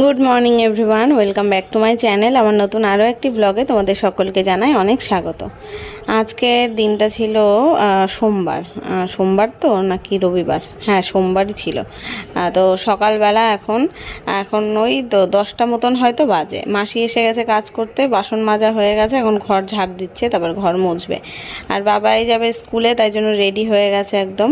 Good morning everyone welcome back to my channel আমার নতুন আরও একটি ব্লগে তোমাদের সকলকে জানাই অনেক স্বাগত। আজকের দিনটা ছিল সোমবার। সোমবার তো নাকি রবিবার? হ্যাঁ সোমবারই ছিল। তো সকালবেলা এখন এখন ওই তো দশটা মতন হয়তো বাজে। মাসি এসে গেছে কাজ করতে, বাসন মাজা হয়ে গেছে, এখন ঘর ঝাড় দিচ্ছে, তারপর ঘর মুছবে। আর বাবাই যাবে স্কুলে, তাই জন্য রেডি হয়ে গেছে একদম।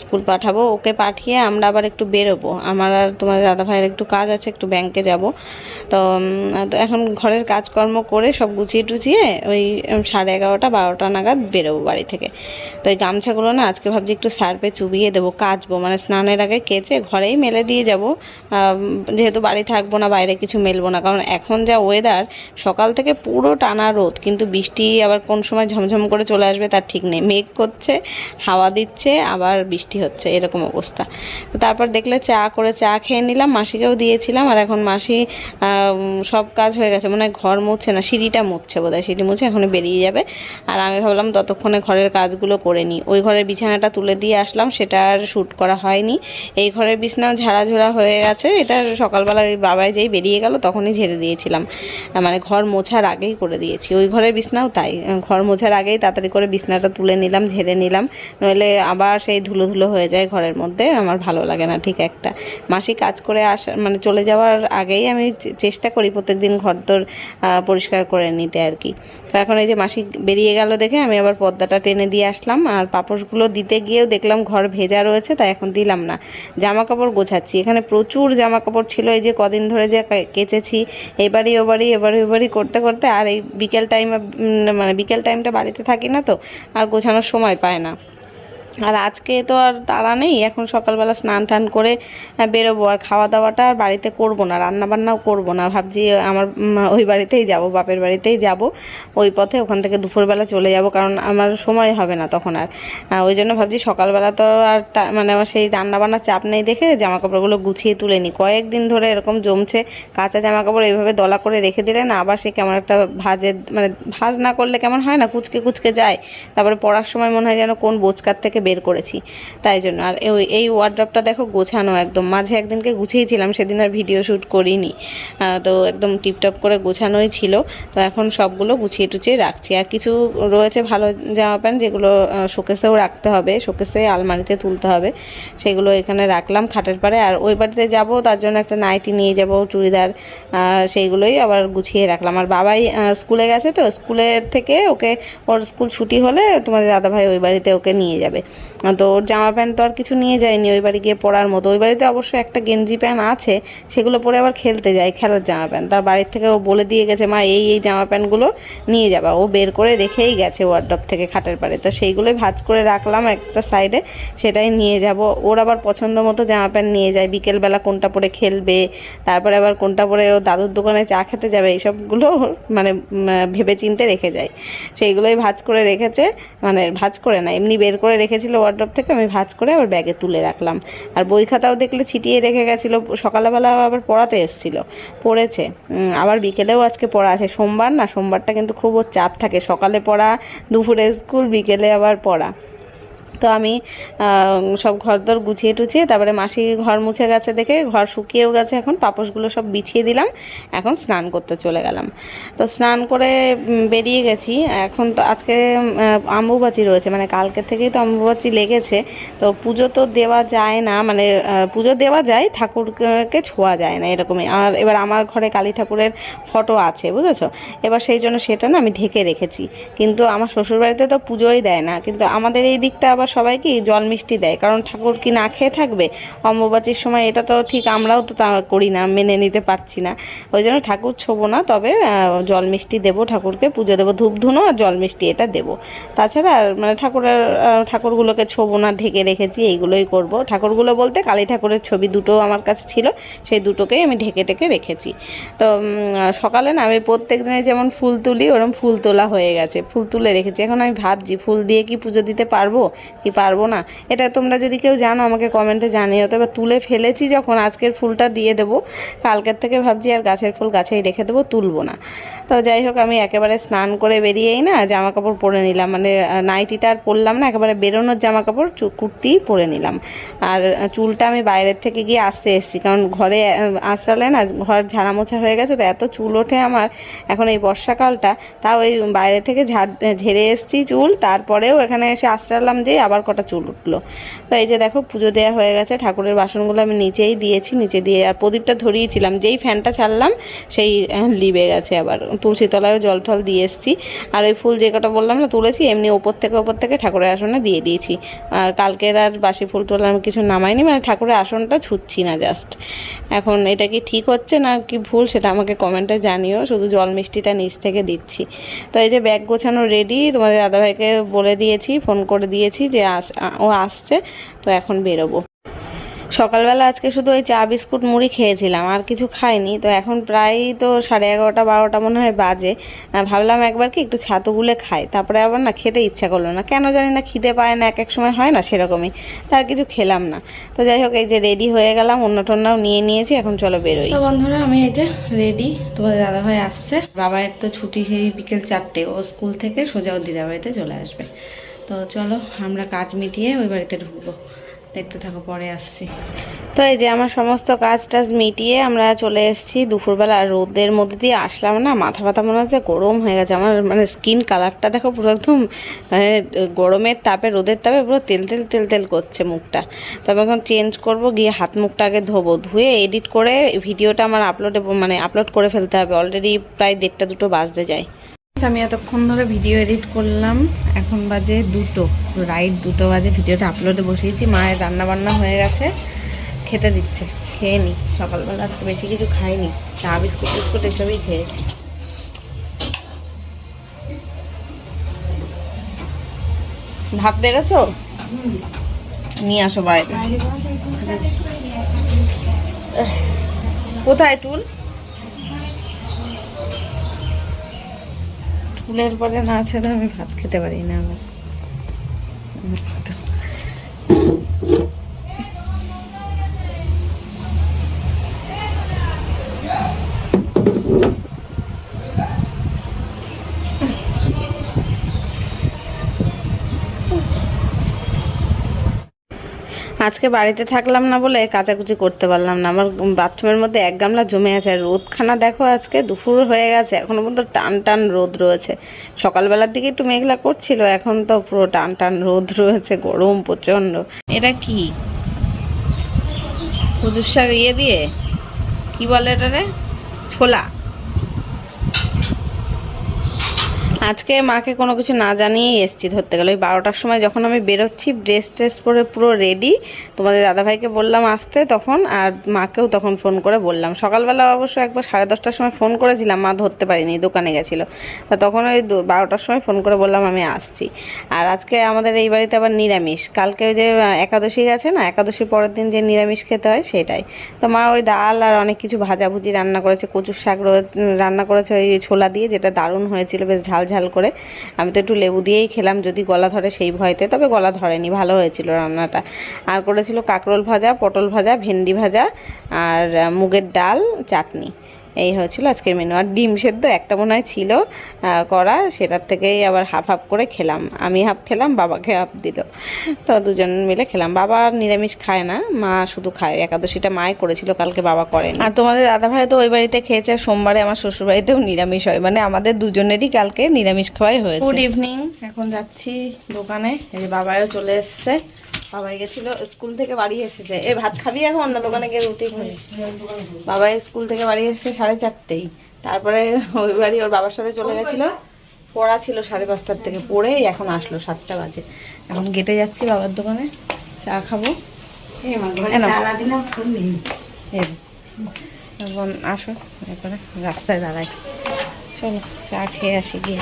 স্কুল পাঠাবো, ওকে পাঠিয়ে আমরা আবার একটু বেরোবো। আমার আর তোমার দাদা ভাইয়ের একটু কাজ আছে একটু ব্যাংকে যাব। তো এখন ঘরের কাজকর্ম করে সব গুছিয়ে টুছিয়ে ওই সাড়ে এগারোটা, বারোটা নাগাদ বেরোবো বাড়ি থেকে। তো এই গামছাগুলো না আজকে ভাবছি একটু সার্ফে চুবিয়ে দেবো, কাচবো। মানে স্নানের আগে কেচে ঘরেই মেলে দিয়ে যাব। যেহেতু বাড়ি থাকব না, বাইরে কিছু মেলবো না। কারণ এখন যা ওয়েদার সকাল থেকে পুরো টানা রোদ। কিন্তু বৃষ্টি আবার কোন সময় ঝমঝম করে চলে আসবে তার ঠিক নেই। মেঘ করছে, হাওয়া দিচ্ছে, আবার বৃষ্টি হচ্ছে। এরকম অবস্থা। তো তারপর দেখলে চা করে চা খেয়ে নিলাম। মাসিকেও দিয়েছিলাম। আর এখন মাসি সব কাজ হয়ে গেছে। মানে ঘর মুছছে না, সিঁড়িটা মুছছে বোধহয়, সিঁড়ি মুছে এখন বেরিয়ে যাবে। আর আমি ভাবলাম ততক্ষণে ঘরের কাজগুলো করে নিই। ওই ঘরের বিছানাটা তুলে দিয়ে আসলাম, সেটা আর শ্যুট করা হয়নি। এই ঘরের বিছানাও ঝাড়াঝোড়া হয়ে গেছে, এটা সকালবেলা ওই বাবাই যেই বেরিয়ে গেল তখনই ঝেড়ে দিয়েছিলাম। মানে ঘর মোছার আগেই করে দিয়েছি। ওই ঘরের বিছনাও তাই ঘর মোছার আগেই তাড়াতাড়ি করে বিছনাটা তুলে নিলাম, ঝেড়ে নিলাম। নইলে আবার সেই ধুলো ধুলো হয়ে যায় ঘরের মধ্যে, আমার ভালো লাগে না ঠিক একটা। মাসি কাজ করে আসা মানে চলে যাওয়ার আগেই আমি চেষ্টা করি প্রত্যেকদিন ঘর তোর পরিষ্কার করে নিতে আর কি। তো এখন এই যে মাসি বেরিয়ে গেল দেখে আমি আবার পর্দাটা টেনে দিয়ে আসলাম আর পাপোশগুলো দিতে গিয়েও দেখলাম ঘর ভেজা রয়েছে, তাই এখন দিলাম না। জামা কাপড় গোছাচ্ছি। এখানে প্রচুর জামা কাপড় ছিল, এই যে কদিন ধরে যে কেচেছি, এবারই ওবারই এবারই ওবারই করতে করতে আর এই বিকেল টাইম মানে বিকেল টাইমটা বাড়িতে থাকি না তো, আর গোছানোর সময় পায় না। আর আজকে তো আর তাড়া নেই, এখন সকালবেলা স্নান টান করে বেরোবো। আর খাওয়া দাওয়াটা আর বাড়িতে করব না রান্না বান্নাও করব না। ভাবছি আমার ওই বাড়িতেই যাব, বাপের বাড়িতেই যাব। ওই পথে ওখান থেকে দুপুরবেলা চলে যাব, কারণ আমার সময় হবে না তখন আর। ওই জন্য ভাবছি সকালবেলা তো আর মানে আমার সেই রান্না বান্নার চাপ নেই দেখে জামা কাপড়গুলো গুছিয়ে তুলে নিই। কয়েকদিন ধরে এরকম জমছে, কাঁচা জামা কাপড় এইভাবে দলা করে রেখে দিলে না, আবার সে কেমন একটা ভাজের মানে ভাজ না করলে কেমন হয় না, কুচকে কুচকে যায়। তারপরে পড়ার সময় মনে হয় যেন কোন বোচকার থেকে বের করেছি। তাই জন্য। আর এই এই ওয়ার্ড্রপটা দেখো গোছানো একদম। মাঝে একদিনকে গুছিয়েছিলাম, সেদিন আর ভিডিও শ্যুট করিনি। তো একদম টিপটপ করে গোছানোই ছিল। তো এখন সবগুলো গুছিয়ে টুছিয়ে রাখছি। আর কিছু রয়েছে ভালো জামা প্যান্ট যেগুলো শোকেসেও রাখতে হবে। শোকেসে আলমারিতে তুলতে হবে। সেগুলো এখানে রাখলাম খাটের পাড়ে। আর ওই বাড়িতে যাব, তার জন্য একটা নাইটি নিয়ে যাব, চুড়িদার সেইগুলোই আবার গুছিয়ে রাখলাম। আর বাবাই স্কুলে গেছে তো, স্কুলের থেকে ওকে, ওর স্কুল ছুটি হলে তোমাদের দাদাভাই ওই বাড়িতে ওকে নিয়ে যাবে। তো ওর জামা প্যান্ট তো আর কিছু নিয়ে যায়নি ওই বাড়ি গিয়ে পরার মতো। ওই বাড়িতে অবশ্য একটা গেঞ্জি প্যান্ট আছে, সেগুলো পরে আবার খেলতে যায়, খেলার জামা প্যান্ট। তার বাড়ির থেকে ও বলে দিয়ে গেছে, মা, এই এই জামা প্যান্টগুলো নিয়ে যাবা। ও বের করে রেখেই গেছে ওয়ার্ডরোব থেকে খাটের পাড়ে। তো সেইগুলোই ভাজ করে রাখলাম একটা সাইডে সেটাই নিয়ে যাব। ওর আবার পছন্দ মতো জামা প্যান্ট নিয়ে যায়, বিকেলবেলা কোনটা পরে খেলবে, তারপরে আবার কোনটা পরে ও দাদুর দোকানে চা খেতে যাবে, এইসবগুলো মানে ভেবে চিনতে রেখে যায়। সেইগুলোই ভাজ করে রেখেছে মানে ভাজ করে না, এমনি বের করে রেখেছিল ওয়ার্ড্রপ থেকে, আমি ভাজ করে আবার ব্যাগে তুলে রাখলাম। আর বই খাতাও দেখলে ছিটিয়ে রেখে গেছিল, সকালবেলা আবার পড়াতে এসেছিল, পড়েছে। আবার বিকেলেও আজকে পড়া আছে, সোমবার না, সোমবারটা কিন্তু খুব চাপ থাকে, সকালে পড়া, দুপুরে স্কুল বিকেলে আবার পড়া। তো আমি সব ঘরদর গুছিয়ে টুছিয়ে তারপরে মাসি ঘর মুছে গেছে দেখে ঘর শুকিয়েও গেছে এখন পাপোশগুলো সব বিছিয়ে দিলাম এখন স্নান করতে চলে গেলাম। তো স্নান করে বেরিয়ে গেছি এখন তো আজকে আহ, অম্বুবাচী রয়েছে মানে কালকে থেকেই তো অম্বুবাচী লেগেছে তো পুজো তো দেওয়া যায় না মানে পুজো দেওয়া যায় ঠাকুরকে ছোঁয়া যায় না এরকমই আর এবার আমার ঘরে কালী ঠাকুরের ফটো আছে বুঝেছ? এবার সেই জন্য সেটা না আমি ঢেকে রেখেছি কিন্তু আমার শ্বশুরবাড়িতে তো পুজোই দেয় না কিন্তু আমাদের এই দিকটা আবার সবাই কি জল মিষ্টি দেয়। কারণ ঠাকুর কি না খেয়ে থাকবে? অম্বুবাচীর সময় এটা তো ঠিক আমরাও তো তা করি না, মেনে নিতে পারছি না। ওই জন্য ঠাকুর ছোবো না, তবে জল মিষ্টি দেবো, ঠাকুরকে পুজো দেবো ধূপ ধুনো আর জল মিষ্টি এটা দেবো। তাছাড়া মানে ঠাকুরের ঠাকুরগুলোকে ছোবো না, ঢেকে রেখেছি, এইগুলোই করব। ঠাকুরগুলো বলতে কালী ঠাকুরের ছবি দুটো আমার কাছে ছিল, সেই দুটোকেই আমি ঢেকে ঢেকে রেখেছি। তো সকালে না আমি প্রত্যেক দিনে যেমন ফুল তুলি ওরকম ফুল তোলা হয়ে গেছে। ফুল তুলে রেখেছি। এখন আমি ভাবছি, ফুল দিয়ে কি পুজো দিতে পারব? কি পারব না? এটা তোমরা যদি কেউ জানো, আমাকে কমেন্টে জানিও। তবে তুলে ফেলেছি যখন আজকের ফুলটা দিয়ে দেবো। কালকের থেকে ভাবছি আর গাছের ফুল গাছেই রেখে দেবো, তুলবো না। তো যাই হোক, আমি একেবারে স্নান করে বেরিয়েই না জামা কাপড় পরে নিলাম। মানে নাইটিটা আর পরলাম না, একেবারে বেরোনোর জামা কাপড় কুর্তি পরে নিলাম। আর চুলটা আমি বাইরের থেকে গিয়ে আসতে এসেছি। কারণ ঘরে আঁচড়ালে না ঘর ঝাড়া মোছা হয়ে গেছে, তো এত চুল ওঠে আমার এখন এই বর্ষাকালটা। তাও ওই বাইরে থেকে ঝাড়, ঝেড়ে এসেছি চুল। তারপরেও এখানে এসে আশ্রালাম যে আবার কটা চুল উঠল। তো এই যে দেখো পুজো দেওয়া হয়ে গেছে ঠাকুরের বাসনগুলো আমি নিচেই দিয়েছি নিচে দিয়ে আর প্রদীপটা ধরিয়েছিলাম। যেই ফ্যানটা ছাড়লাম সেই আহ, লিবে গেছে আবার। তুলসী তলায়ও জল টল দিয়ে এসেছি। আর ওই ফুল যে কটা বললাম না তুলেছি এমনি ওপর থেকে ওপর থেকে ঠাকুরের আসনে দিয়ে দিয়েছি। আর কালকের আর বাসি ফুল টুল আমি কিছু নামাইনি মানে ঠাকুরের আসনটা ছুটছি না জাস্ট। এখন এটা কি ঠিক হচ্ছে না কি ভুল সেটা আমাকে কমেন্টে জানিও। শুধু জল মিষ্টিটা নিচ থেকে দিচ্ছি। তো এই যে ব্যাগ গোছানো রেডি তোমাদের দাদাভাইকে বলে দিয়েছি ফোন করে দিয়েছি যে আস ও আসছে, তো এখন বেরোবো। সকালবেলা আজকে শুধু ওই চা, বিস্কুট, মুড়ি খেয়েছিলাম, আর কিছু খাইনি। তো এখন প্রায় তো সাড়ে এগারোটা, বারোটা মনে হয় বাজে। ভাবলাম একবার কি একটু ছাতু গুলে খাই। তারপরে আবার না খেতে ইচ্ছা করল না। কেন জানি না খিদে পায় না, এক এক সময় হয় না সেরকমই। তার কিছু খেলাম না। তো যাই হোক, এই যে রেডি হয়ে গেলাম অন্য টন্যাও নিয়ে নিয়েছি, এখন চলো বেরোই। তো বন্ধুরা, আমি এই যে রেডি তোমাদের দাদাভাই আসছে। বাবার তো ছুটি সেই বিকেল চারটে, ও স্কুল থেকে সোজা ওর দিদাবাড়িতে চলে আসবে। তো চলো, আমরা কাজ মিটিয়ে ওই বাড়িতে ঢুকবো। দেখতে থাকো, পরে আসছি। তো এই যে আমার সমস্ত কাজ টাজ মিটিয়ে আমরা চলে এসেছি দুপুরবেলা। রোদের মধ্যে দিয়ে আসলাম না, মাথা ব্যথা মনে হচ্ছে, গরম হয়ে গেছে। আমার মানে স্কিন কালারটা দেখো পুরো একদম মানে গরমের তাপে, রোদের তাপে পুরো তেল তেল তেল তেল করছে মুখটা। তবে এখন চেঞ্জ করব, গিয়ে হাত মুখটা আগে ধোবো। ধুয়ে এডিট করে ভিডিওটা আমার আপলোডে মানে আপলোড করে ফেলতে হবে। অলরেডি প্রায় দেড়টা, দুটো বাজতে যায়। আমি এতক্ষণ ধরে ভিডিও এডিট করলাম। এখন বাজে দুটো রাইট দুটো বাজে। ভিডিওটা আপলোডে বসিয়েছি মায়ের রান্না বান্না হয়ে গেছে। খেতে দিচ্ছে খেয়ে নি। সকালবেলা আজকে বেশি কিছু খাইনি। চা বিস্কুট বিস্কুট এসবই খেয়েছি। ভাত বেড়েছো? নিয়ে আসো বাইরে। কোথায় টুল? টুলের পরে না ছেড়ে আমি ভাত খেতে পারি না আমার আজকে বাড়িতে থাকলাম না বলে কাচাকুচি করতে পারলাম না। আমার বাথরুমের মধ্যে এক গামলা জমে আছে আর রোদখানা দেখো আজকে, দুপুর হয়ে গেছে এখনও পর্যন্ত টান টান রোদ রয়েছে। সকালবেলার দিকে একটু মেঘলা করছিল, এখন তো পুরো টান টান রোদ রয়েছে, গরম প্রচণ্ড। এটা কি? কুজুর শাক ইয়ে দিয়ে? কি বলে এটা রে ছোলা। আজকে মাকে কোনো কিছু না জানিয়েই এসছি, ধরতে গেলে। ওই বারোটার সময় যখন আমি বেরোচ্ছি ড্রেস ট্রেস পরে পুরো রেডি তোমাদের দাদাভাইকে বললাম আসতে তখন, আর মাকেও তখন ফোন করে বললাম। সকালবেলা অবশ্য একবার সাড়ে দশটার সময় ফোন করেছিলাম, মা ধরতে পারিনি, দোকানে গেছিল। তা তখন ওই বারোটার সময় ফোন করে বললাম আমি আসছি। আর আজকে আমাদের এই বাড়িতে আবার নিরামিষ। কালকে যে একাদশী গেছে না, একাদশীর পরের দিন যে নিরামিষ খেতে হয় সেটাই। তো মা ওই ডাল আর অনেক কিছু ভাজাভুজি রান্না করেছে, কচুর শাক রান্না করেছে ওই ছোলা দিয়ে, যেটা দারুণ হয়েছিল, বেশ ঝাল ঝাল করে। আমি তো একটু লেবু দিয়েই খেলাম, যদি গলা ধরে সেই ভয়তে, তবে গলা ধরেনি, ভালো হয়েছিল রান্নাটা। আর করেছিল কাঁকরোল ভাজা, পটল ভাজা, ভেন্ডি ভাজা, আর মুগের ডাল, চাটনি। এই হয়েছিল আজকের মেনু আর ডিম সেদ্ধ একটা মনে হয় ছিল করা সেটার থেকেই আবার হাফ হাফ করে খেলাম। আমি হাফ খেলাম বাবাকে হাফ দিল। তো দুজন মিলে খেলাম। বাবা আর নিরামিষ খায় না মা শুধু খায়। একাদশীটা মাই করেছিল কালকে বাবা করেন। আর তোমাদের দাদা ভাই তো ওই বাড়িতে খেয়েছে আর সোমবারে আমার শ্বশুর বাড়িতেও নিরামিষ হয়। মানে আমাদের দুজনেরই কালকে নিরামিষ খাওয়াই হয়েছে। গুড ইভিনিং এখন যাচ্ছি দোকানে। এই যে বাবাও চলে এসছে। বাবাই গেছিল স্কুল থেকে বাড়ি এসেছে। এ ভাত খাবি এখন? অন্য দোকানে গিয়ে রুটি খাবি। বাবাই স্কুল থেকে বাড়ি এসেছে সাড়ে চারটেই। তারপরে ওই বাড়ি ওর বাবার সাথে চলে গেছিল। পড়া ছিল সাড়ে পাঁচটার থেকে। পড়েই এখন আসলো সাতটা বাজে। এখন গেটে যাচ্ছি বাবার দোকানে। চা খাব। এখন আসো। এরপরে রাস্তায় দাঁড়াই। চলো চা খেয়ে আসি গিয়ে।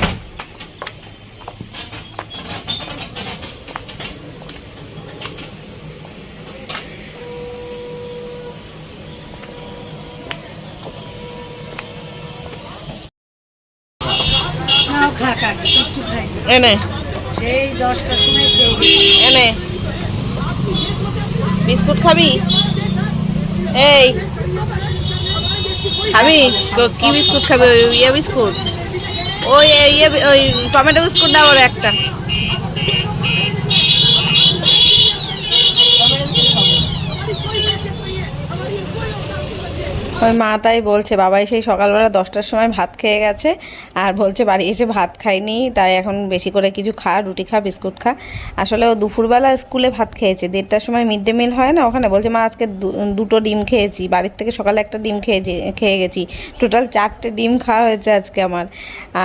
এনে। সেই দশটার সময় এনে। বিস্কুট খাবি? এই। খাবি? কি বিস্কুট খাবি? ওই ইয়ে বিস্কুট? ওই ইয়ে ওই টমেটো বিস্কুট দাও ওর একটা। ওই মা তাই বলছে বাবাই সেই সকালবেলা দশটার সময় ভাত খেয়ে গেছে। আর বলছে বাড়ি এসে ভাত খায়নি তাই এখন বেশি করে কিছু খা, রুটি খা, বিস্কুট খা। আসলে ও দুপুরবেলা স্কুলে ভাত খেয়েছে, দেড়টার সময় মিড ডে মিল হয় না ওখানে? বলছে, মা, আজকে দুটো ডিম খেয়েছি, বাড়ির থেকে সকালে একটা ডিম খেয়েছি, খেয়ে গেছি। টোটাল চারটে ডিম খাওয়া হয়েছে আজকে আমার।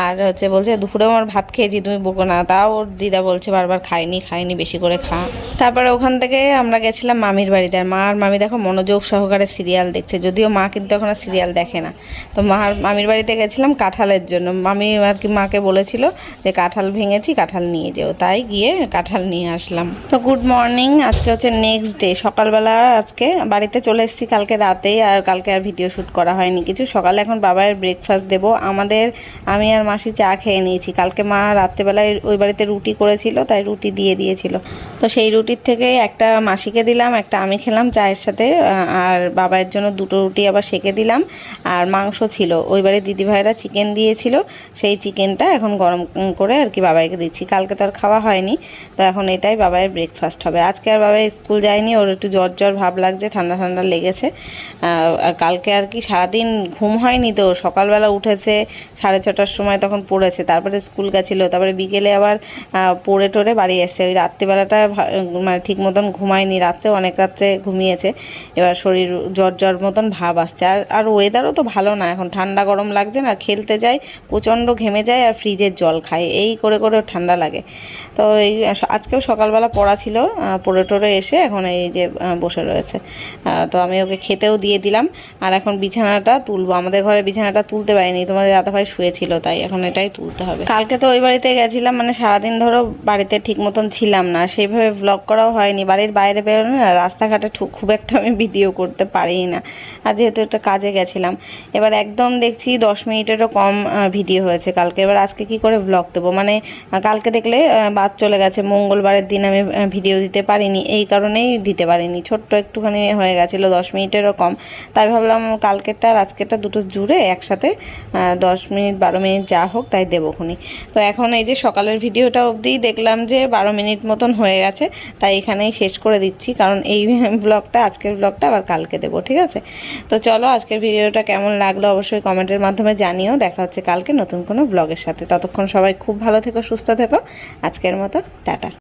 আর হচ্ছে বলছে দুপুরে আমার ভাত খেয়েছি, তুমি বকো না। তাও ওর দিদা বলছে, বারবার খাইনি খাইনি, বেশি করে খা। তারপরে ওখান থেকে আমরা গেছিলাম মামির বাড়িতে। আর মা আর মামি দেখো মনোযোগ সহকারে সিরিয়াল দেখছে, যদিও মা কিন্তু এখন সিরিয়াল দেখে না। তো মা মামির বাড়িতে গেছিলাম কাঁঠালের জন্য। মামি আর কি মাকে বলেছিল যে কাঁঠাল ভেঙেছি, কাঁঠাল নিয়ে যেও। তাই গিয়ে কাঁঠাল নিয়ে আসলাম। তো গুড মর্নিং আজকে হচ্ছে নেক্সট ডে সকালবেলা আজকে বাড়িতে চলে এসেছি কালকে রাতেই আর কালকে আর ভিডিও শ্যুট করা হয়নি কিছু। সকালে এখন বাবার ব্রেকফাস্ট দেব। আমাদের, আমি আর মাসি চা খেয়ে নিয়েছি। কালকে মা রাত্রেবেলায় ওই বাড়িতে রুটি করেছিল, তাই রুটি দিয়ে দিয়েছিল। তো সেই রুটির থেকে একটা মাসিকে দিলাম, একটা আমি খেলাম চায়ের সাথে আর বাবার জন্য দুটো রুটি আবার সেকে দিলাম। আর মাংস ছিল। ওই বাড়ির দিদিভাইরা চিকেন দিয়েছিল। সেই চিকেনটা এখন গরম করে আর কি বাবাইকে দিচ্ছি। কালকে তো আর খাওয়া হয়নি, তো এখন এটাই বাবাইয়ের ব্রেকফাস্ট হবে। আজকে আর বাবাই স্কুল যায়নি, ওর একটু জ্বর জ্বর ভাব লাগছে, ঠান্ডা ঠান্ডা লেগেছে। আর কালকে আর কি সারাদিন ঘুম হয়নি তো, সকালবেলা উঠেছে, সাড়ে ছটার সময় তখন পড়েছে, তারপরে স্কুল গেছিল, তারপরে বিকেলে আবার পড়ে টড়ে বাড়ি এসছে। ওই রাত্রিবেলাটা মানে ঠিক মতন ঘুমায়নি, রাত্রে অনেক রাত্রে ঘুমিয়েছে। এবার শরীর জ্বর জ্বর মতন ভাব আসছে। আর আর ওয়েদারও তো ভালো না, এখন ঠান্ডা গরম লাগছে না, খেলতে যায় প্রচণ্ড ঘেমে যায় আর ফ্রিজের জল খায়। এই করে করে ঠান্ডা লাগে। তো এই আজকেও সকালবেলা পড়া ছিল পড়ে টড়ে এসে এখন এই যে বসে রয়েছে। তো আমি ওকে খেতেও দিয়ে দিলাম। আর এখন বিছানাটা তুলবো। আমাদের ঘরে বিছানাটা তুলতে পারিনি তোমাদের দাদাভাই শুয়েছিল তাই এখন এটাই তুলতে হবে। কালকে তো ওই বাড়িতে গেছিলাম মানে সারাদিন ধরো বাড়িতে ঠিক মতন ছিলাম না। সেইভাবে ব্লগ করাও হয়নি। বাড়ির বাইরে বেরোনো না রাস্তাঘাটে খুব একটা আমি ভিডিও করতে পারি না। আর যেহেতু একটা কাজে গেছিলাম এবার একদম দেখছি দশ মিনিটেরও কম আহ, ভিডিও হয়েছে। কালকে এবার আজকে কি করে ব্লগ দেবো? মানে কালকে দেখলে বাদ চলে গেছে। মঙ্গলবারের দিন আমি ভিডিও দিতে পারিনি। এই কারণেই দিতে পারিনি। ছোট্ট একটুখানি হয়ে গেছিল, দশ মিনিটেরও কম। তাই ভাবলাম কালকেরটা আর আজকেরটা দুটো জুড়ে একসাথে দশ মিনিট, বারো মিনিট যা হোক তাই দেবো খুনি। তো এখন এই যে সকালের ভিডিওটা অবধি দেখলাম যে, বারো মিনিট মতন হয়ে গেছে। তাই এখানেই শেষ করে দিচ্ছি। কারণ এই ব্লগটা আজকের ব্লগটা আবার কালকে দেবো, ঠিক আছে? তো চলো আজকের ভিডিওটা কেমন লাগল অবশ্যই কমেন্টের মাধ্যমে জানিও। দেখা হচ্ছে কালকে। নতুন কোনো ব্লগের সাথে। ততক্ষণ সবাই খুব ভালো থেকো সুস্থ থেকো। আজকের মতো টাটা।